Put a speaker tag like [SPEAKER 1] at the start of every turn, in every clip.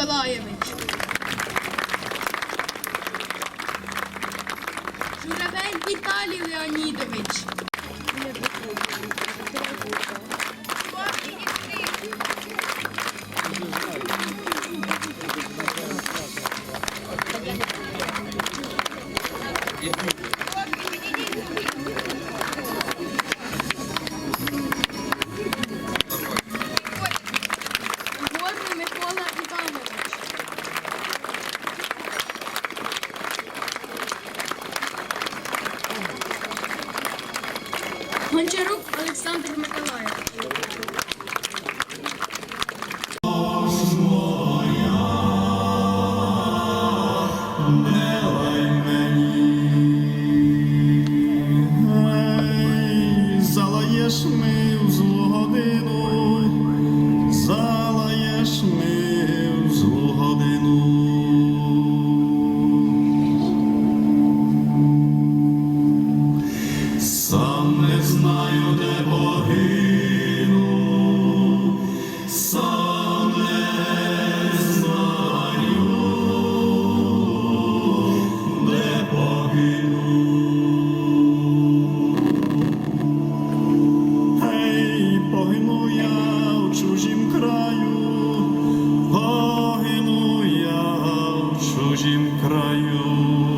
[SPEAKER 1] Олександр Миколаєвич. Гончарук Олександр Миколаївич.
[SPEAKER 2] Краю.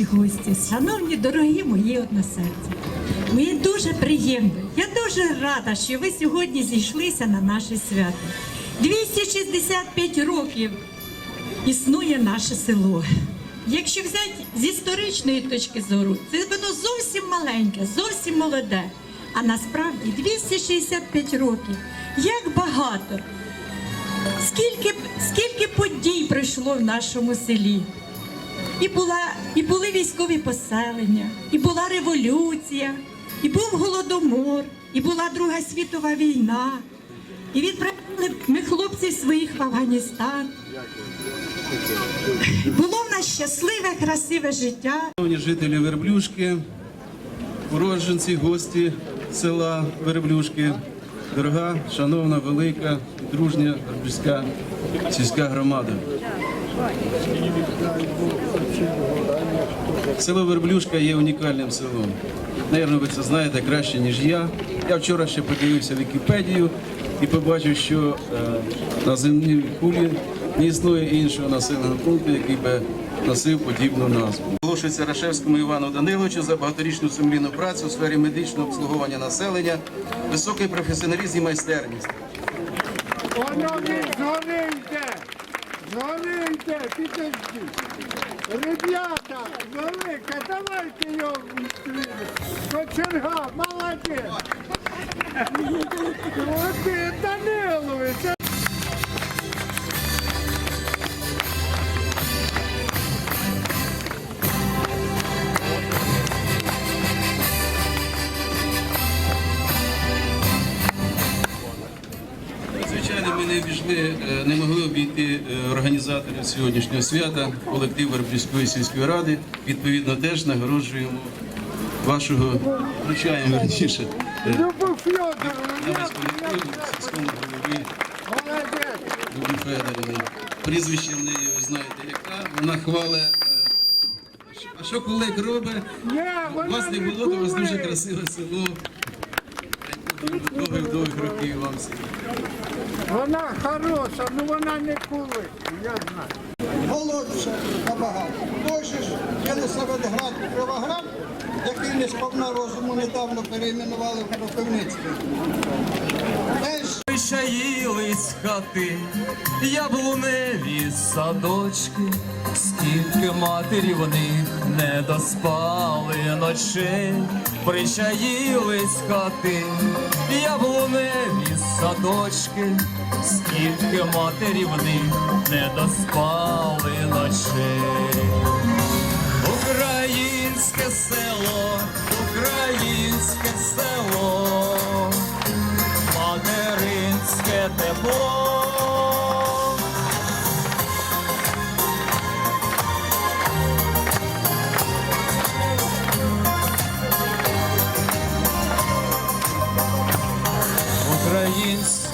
[SPEAKER 3] Наші гості, шановні дорогі мої односельці, мені дуже приємно. Я дуже рада, що ви сьогодні зійшлися на наше свято. 265 років існує наше село. Якщо взяти з історичної точки зору, це воно зовсім маленьке, зовсім молоде. А насправді 265 років. Як багато! Скільки, скільки подій пройшло в нашому селі? І була, і були військові поселення, і була революція, і був голодомор, і була Друга світова війна. І відправили ми хлопців своїх в Афганістан. Було в нас щасливе, красиве життя.
[SPEAKER 4] Жителі Верблюшки, уродженці, гості села Верблюшки, дорога, шановна, велика, дружня Верблюська сільська громада. Село Верблюшка є унікальним селом. Наверно, ви це знаєте краще, ніж я. Я вчора ще подивився Вікіпедію і побачив, що е, на земній кулі не існує іншого населеного пункту, який би носив подібну назву. Оголошується Рашевському Івану Даниловичу за багаторічну сумлінну працю у сфері медичного обслуговування населення, високий професіоналізм і майстерність.
[SPEAKER 5] Воно не Згори підожди! Ребята, велика, давайте його! Кочерга, молодець! Оти, Данилович!
[SPEAKER 4] Не обійшли, е, не могли обійти е, організаторів сьогоднішнього свята, колектив Верблюської сільської ради. Відповідно, теж нагороджуємо вашого, вручаємо верніше, е,
[SPEAKER 5] Любов
[SPEAKER 4] сільському голові! Любі Прізвище в неї, ви знаєте, яка, вона хвалить. е, А що кулик робить? У вас не було, у вас дуже красиве село. Довгих-довгих років вам всім.
[SPEAKER 5] Вона хороша, ну вона не кулик, я знаю.
[SPEAKER 6] молодше набагато. Той же ж Єлисаветград, Кривоград який не сповна розуму недавно перейменували в Кропивницький. Теж
[SPEAKER 7] Причаїли з хати, яблуневі садочки, скільки матері в них не доспали ночей, причаїли з хати, яблуневі садочки, скільки матері в не доспали ночей. Українське село, українське село материнське тепло.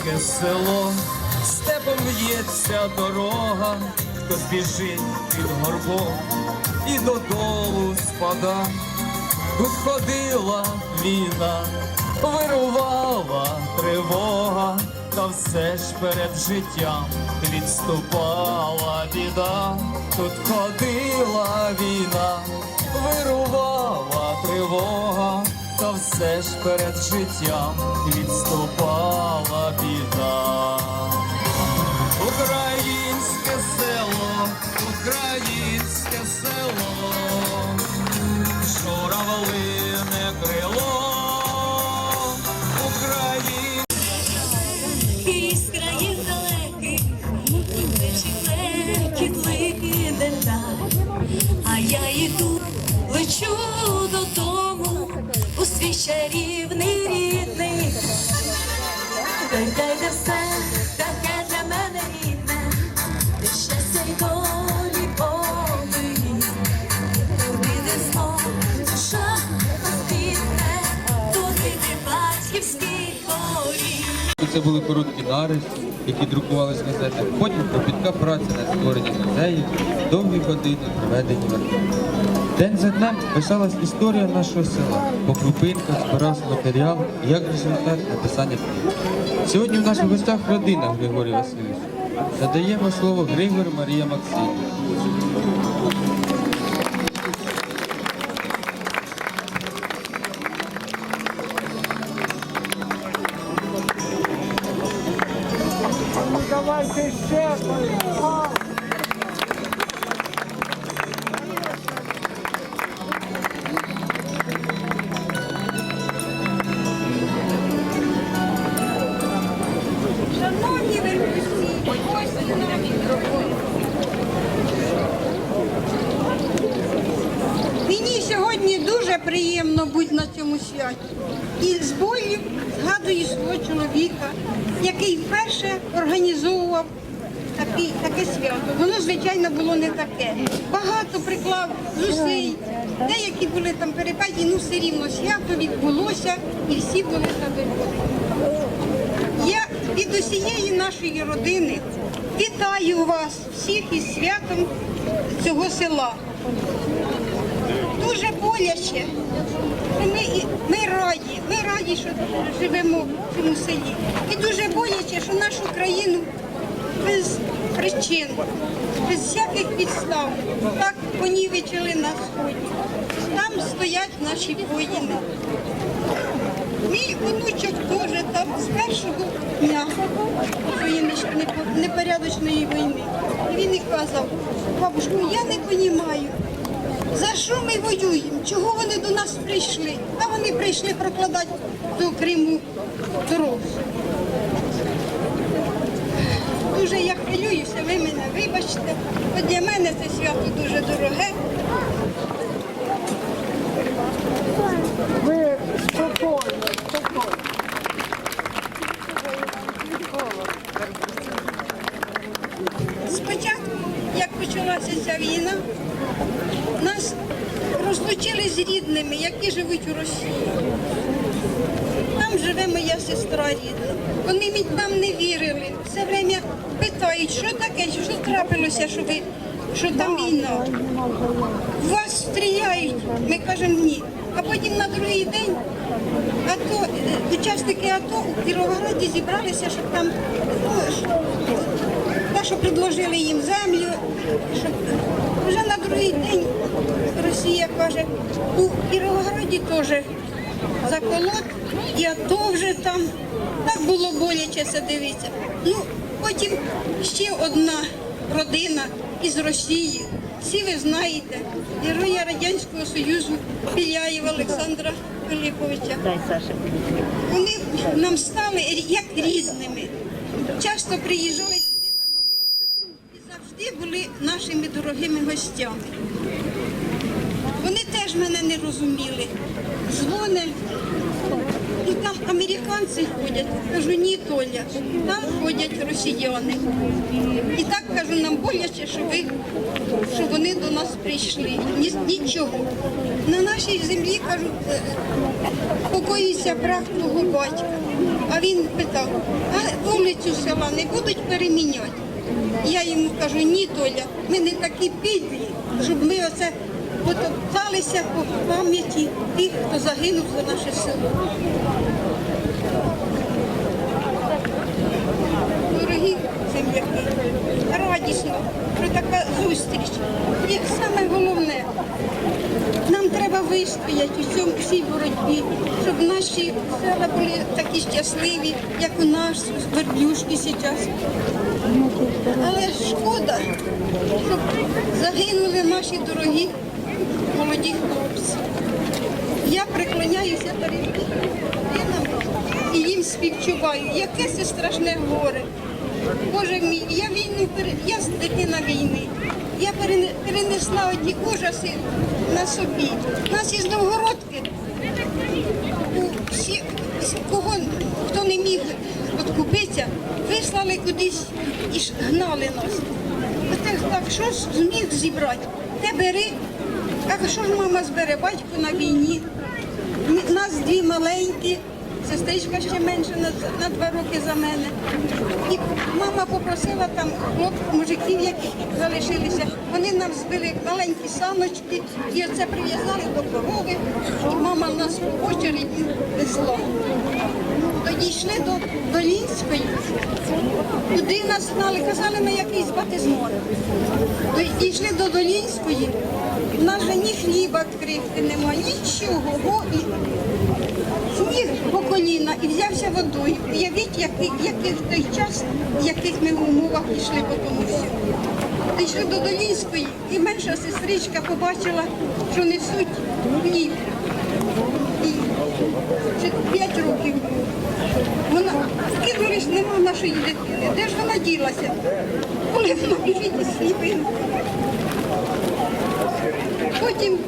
[SPEAKER 7] Українське село, степом в'ється дорога, хтось біжить під горбом і додолу спада. Тут ходила війна, вирувала тривога, та все ж перед життям відступала біда. Тут ходила війна, вирувала тривога, та все ж перед життям відступала біда. Українське село, українське село.
[SPEAKER 8] Короткі нари, які друкувалися в газетах. Потім кропітка праця на створенні музеїв, довгі години, проведені в. День за днем писалась історія нашого села. По крупинках збирався матеріал, як результат написання книг. Сьогодні в наших гостях родина Григорія Васильович. Надаємо слово Григор Марія Максимівна.
[SPEAKER 9] Свято відбулося і всі були задоволені. Я від усієї нашої родини вітаю вас всіх із святом цього села. Дуже боляче. Ми, ми раді, ми раді, що живемо в цьому селі. І дуже боляче, що нашу країну без причин, без всяких підстав так понівечили на сході. Там стоять наші воїни. Мій онучок теж там з першого дня непорядочної війни. Він і казав, бабушку, я не розумію, за що ми воюємо, чого вони до нас прийшли. А вони прийшли прокладати до Криму дорогу. Дуже я хвилююся, ви мене вибачте. Бо для мене це свято дуже дороге.
[SPEAKER 5] Ви спокійно, спокійно.
[SPEAKER 9] Спочатку, як почалася ця війна, нас розлучили з рідними, які живуть у Росії. Там живе моя сестра рідна. Вони нам не вірили. Все время питають, що таке, що трапилося, що ви, що там війна. Вас стріляють. Ми кажемо ні. А потім на другий день АТО, е, учасники АТО у Кіровограді зібралися, щоб там ну, ж, те, що предложили їм землю, щоб вже на другий день Росія каже, у Кіровограді теж заколот, і АТО вже там. Так було боляче це дивитися. Ну, потім ще одна родина із Росії. Всі ви знаєте, героя Радянського Союзу Біляєва Олександра Филиповича. Вони нам стали як рідними. Часто приїжджали і завжди були нашими дорогими гостями. Вони теж мене не розуміли. Дзвонять, і там американці ходять. Кажу, ні, Толя, там ходять росіяни. І так кажу, нам боляче, що ви що вони до нас прийшли. Ні, нічого. На нашій землі кажу, е, покоїться прах твого батька. А він питав, а вулицю села не будуть переміняти. Я йому кажу, ні, Толя, ми не такі підлі, щоб ми оце потопталися по пам'яті тих, хто загинув за наше село. Дорогі земляки, радісно, що така зустріч. І саме головне, нам треба вистояти у цьому всій боротьбі, щоб наші села були такі щасливі, як у нас, верблюшки зараз. Але шкода, щоб загинули наші дорогі молоді хлопці. Я приклоняюся перед дитинами і їм співчуваю, яке це страшне горе. Боже мій, я війну я дитина війни. Я перене- перенесла оті ужаси на собі. Нас із Новгородки всі, кого хто не міг откупитися, вислали кудись і гнали нас. Так, так що зміг зібрати? Те бери. А що ж мама збере? Батько на війні. Нас дві маленькі, сестричка ще менше на, на два роки за мене. І мама попросила там хлоп, мужиків, які залишилися. Вони нам збили маленькі саночки і оце прив'язали до корови. Мама нас по очереді везла. Тоді йшли до Долінської, куди нас знали, казали на якийсь батизмор. Дійшли до Долінської, в нас же ні хліба крихти нема, нічого. Го, і сніг по коліна і взявся водою. Уявіть, який, який в той час, в яких ми в умовах йшли по тому всьому. Дійшли до Долінської, і менша сестричка побачила, що несуть хліб. І це п'ять років. Вона кинулись, нема нашої дитини. Де ж вона ділася? Коли вона біжить із хлібин. Потім,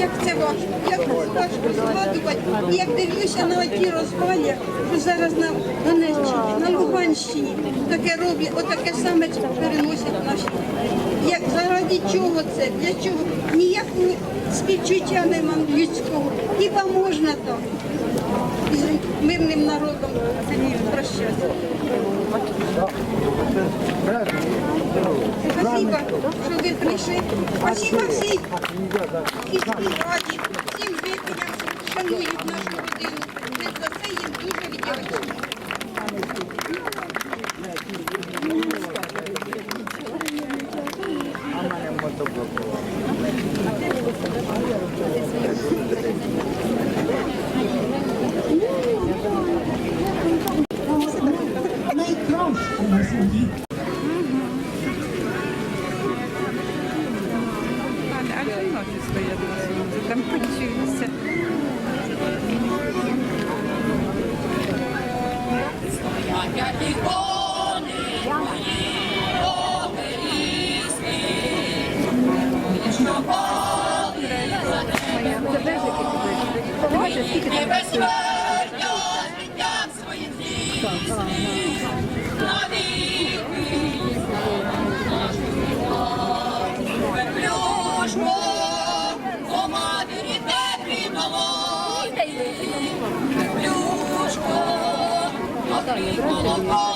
[SPEAKER 9] як це важко, як важко згадувати, як дивлюся на ті розвалля, що зараз на Донеччині, на Луганщині таке роблять, отаке саме переносять наші. Як заради чого це? Для чого? Ніякого співчуття нема людського. Хіба можна так? З мирним народом прощатися. Спасибо, що ви прийшли. Спасибо всім. І всім жителям, шанують нашу родину. Ми за це їм дуже вдячні.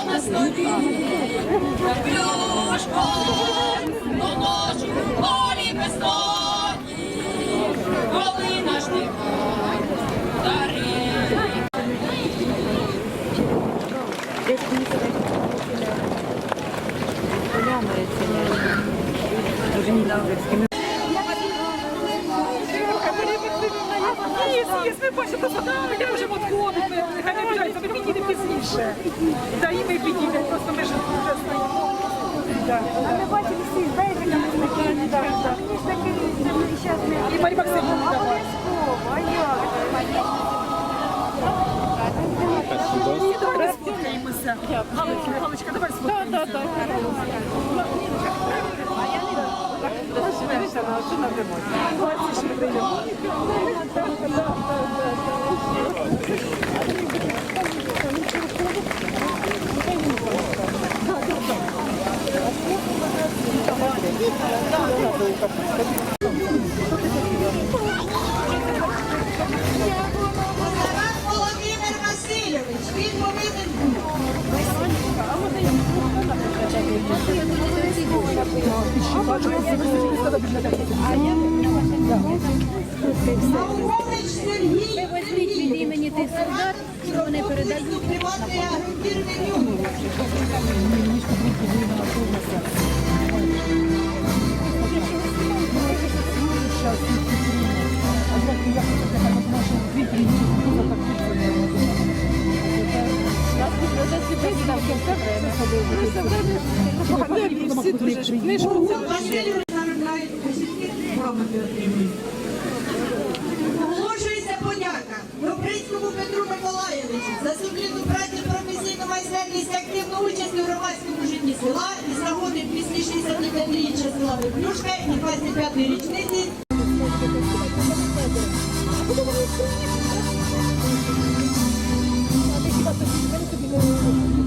[SPEAKER 2] на
[SPEAKER 10] столі, плюшко, положу в полі безсоні, коли наш нехай дарить.
[SPEAKER 11] Полями, це не дуже недавно, Якщо бачите, то а, я вже відходить, нехай не біжать, то ми підійдемо пізніше. Да, і ми підійдемо, просто ми ж вже стоїмо. А ми бачили всі, знаєте, як ми такі, да, да. І Марі Максимівна давай. А як? Ні, давай сфоткаємося. Галочка, Галочка, давай сфоткаємося. Так, так,
[SPEAKER 10] Володимир
[SPEAKER 12] вони передають.
[SPEAKER 10] приватний агровірний юніор. Васильович заробляють усі грамоти отримують. Левченкову Петру Миколаєвичу за сумлінну праці професійну майстерність активну участь у громадському житті села і загоди після 65-річчя села Виплюшка і 25-ї річниці. Thank you.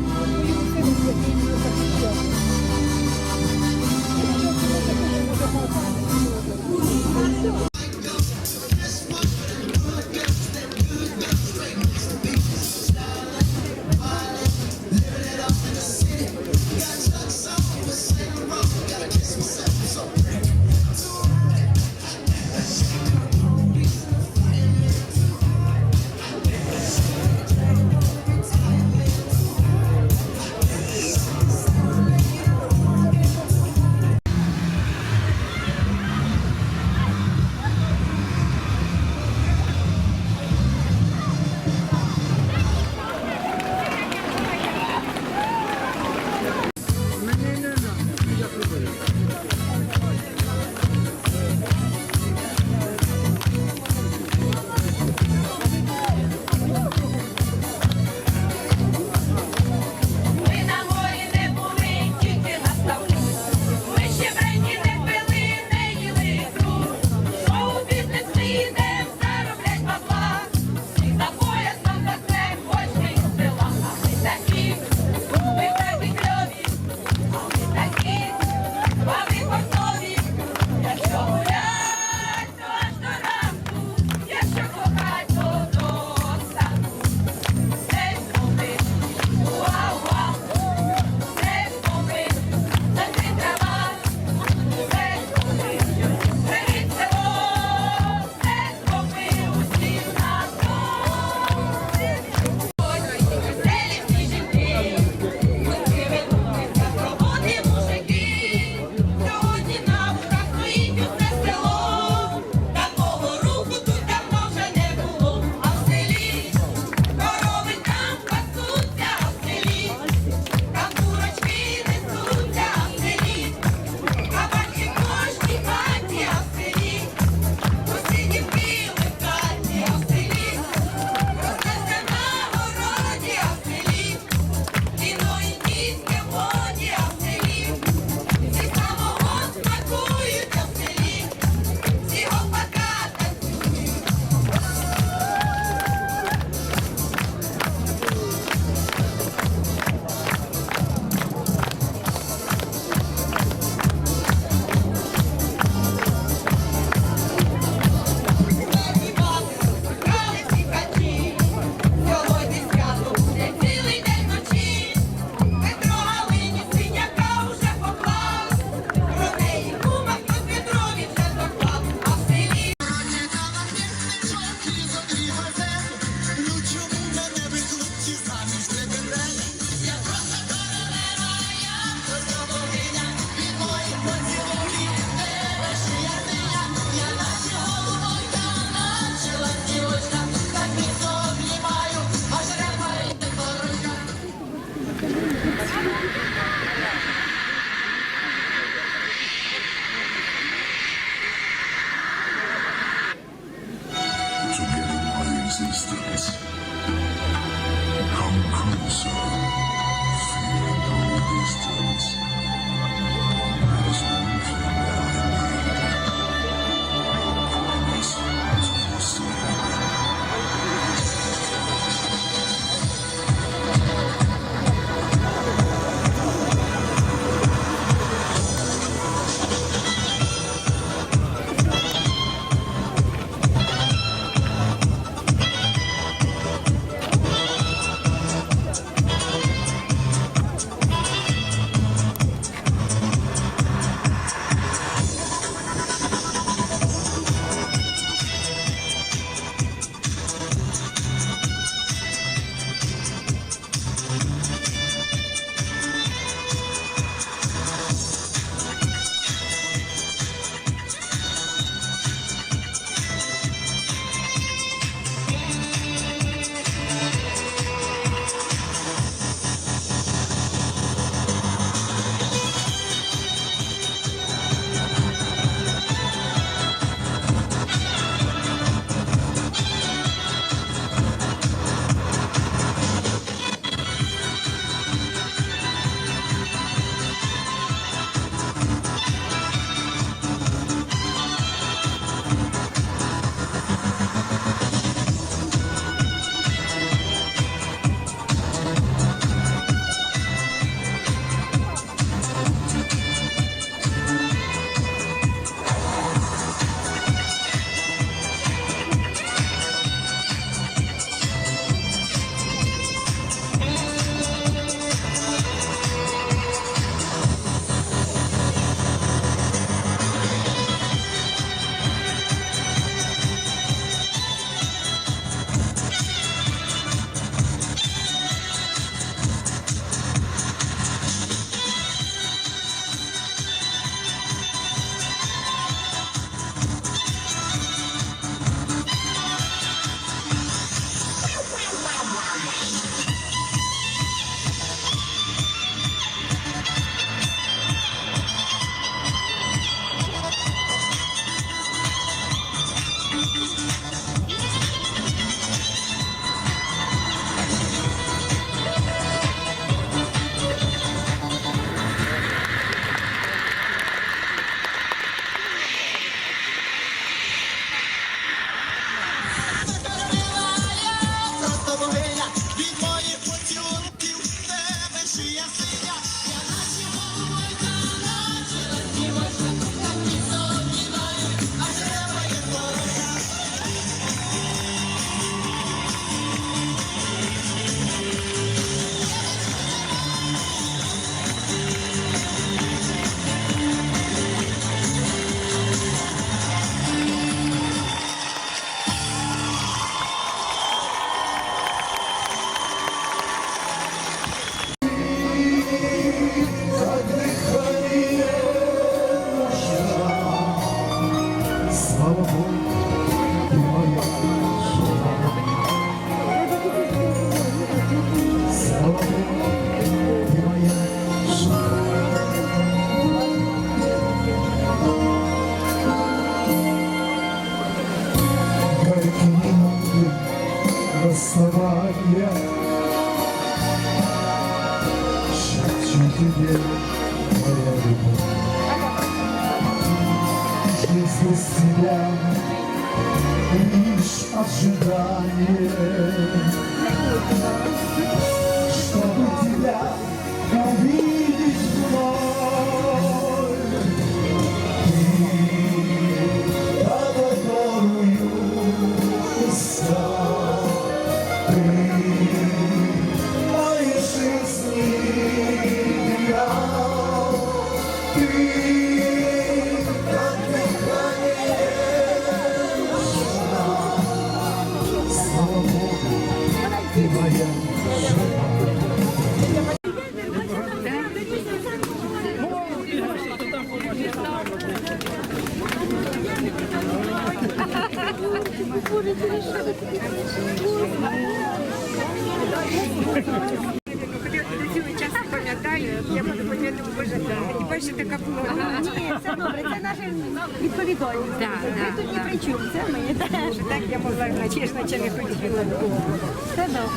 [SPEAKER 10] Все добре.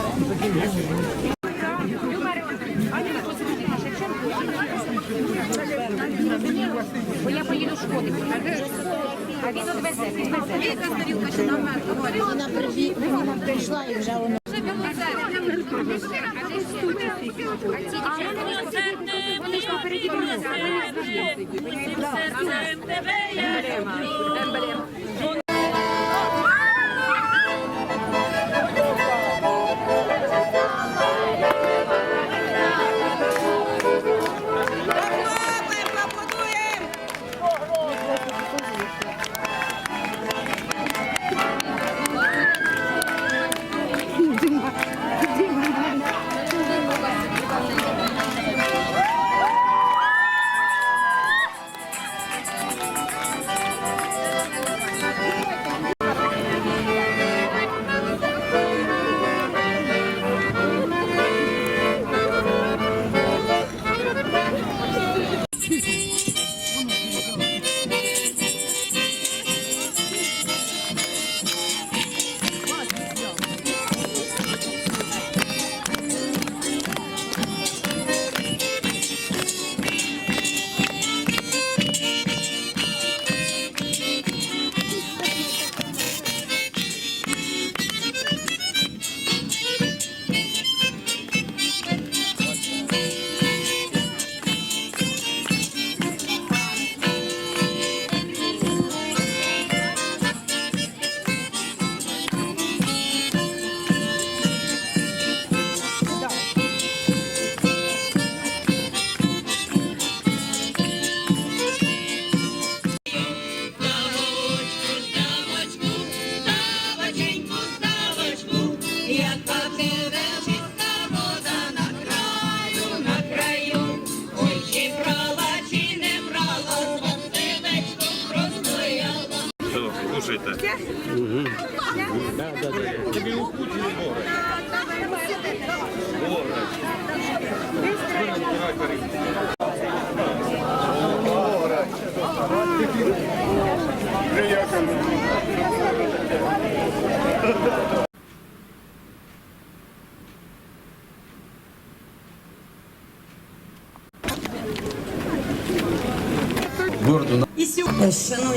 [SPEAKER 13] Бо я поїду шкоди. А він одвезе, відвезе. Вона прийшла і вже воно.
[SPEAKER 4] Городу
[SPEAKER 14] І сьогодні
[SPEAKER 13] Шановні